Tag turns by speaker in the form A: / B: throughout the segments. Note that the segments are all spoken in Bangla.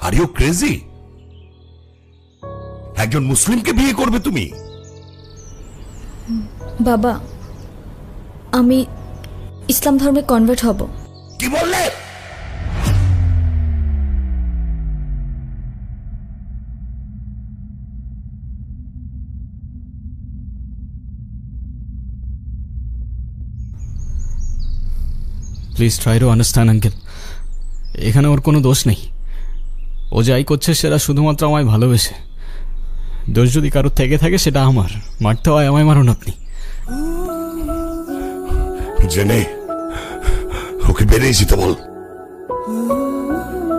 A: আর ইউ ক্রেজি একজন মুসলিমকে বিয়ে করবে তুমি?
B: বাবা আমি ইসলাম ধর্মে কনভার্ট হব।
A: কি বললে?
C: Please try to understand uncle এখানে ওর কোনো দোষ নেই। ও যাই করছে সেটা শুধুমাত্র আমায় ভালোবেসে। দোষ যদি কারোর থেকে থাকে সেটা আমার। মারতে হয় আমায় মারুন আপনি।
A: জেনে ওকে বেরিয়ে যেতে বল।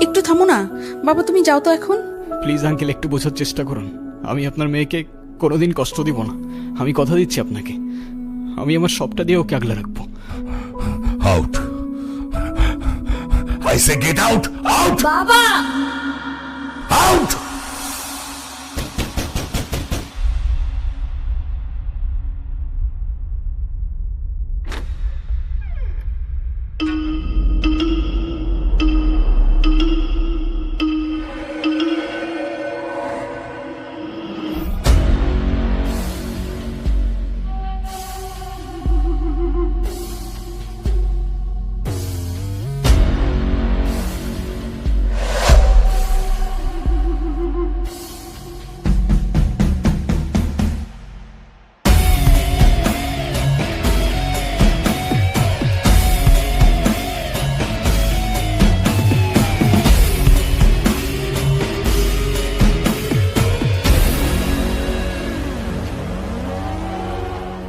D: একটু থামো না। বাবা তুমি যাও তো এখন।
C: প্লিজ আঙ্কেল একটু বোঝার চেষ্টা করুন। আমি আপনার মেয়েকে কোনোদিন কষ্ট দিব না। আমি কথা দিচ্ছি আপনাকে। আমি আমার সবটা দিয়ে ওকে আগলে রাখব।
A: Out I say get out out
B: বাবা!
A: আউট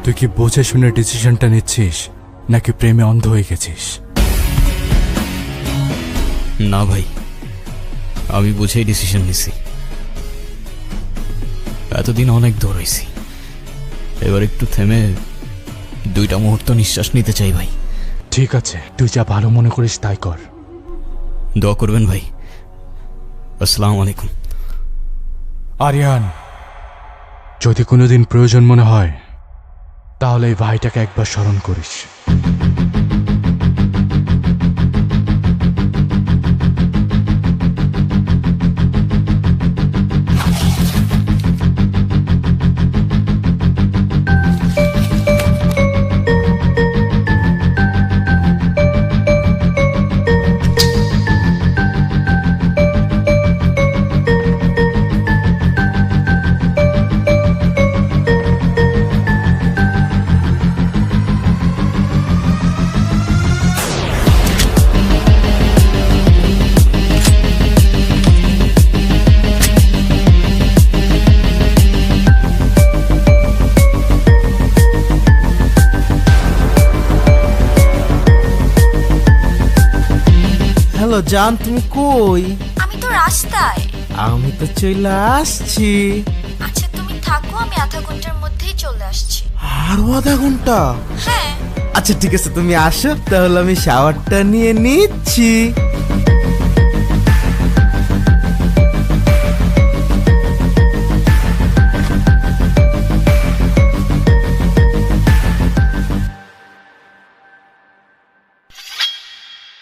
E: তুই কি বুঝে শুনে ডিসিশনটা নিচ্ছিস নাকি প্রেমে অন্ধ হয়ে গেছিস?
C: না ভাই আমি বুঝেই ডিসিশন নিছি। এতদিন অনেক দূর দৌড়াইছি এবার একটু থেমে দুইটা মুহূর্ত নিঃশ্বাস নিতে চাই ভাই।
E: ঠিক আছে তুই যা ভালো মনে করিস তাই কর।
C: দোয়া করবেন ভাই। আসসালামু আলাইকুম।
E: আরিয়ান যদি কোনোদিন প্রয়োজন মনে হয় তাহলে এই ভাইটাকে একবার স্মরণ করিস।
F: জান তুমি কই?
B: আমি তো রাস্তায়।
F: আমি তো চলে আসছি।
B: আচ্ছা তুমি থাকো আমি আধা ঘণ্টার মধ্যেই চলে আসছি।
F: আরও আধা ঘণ্টা?
B: হ্যাঁ।
F: আচ্ছা ঠিক আছে তুমি আসো তাহলে আমি শাওয়ারটা নিয়ে নিচ্ছি।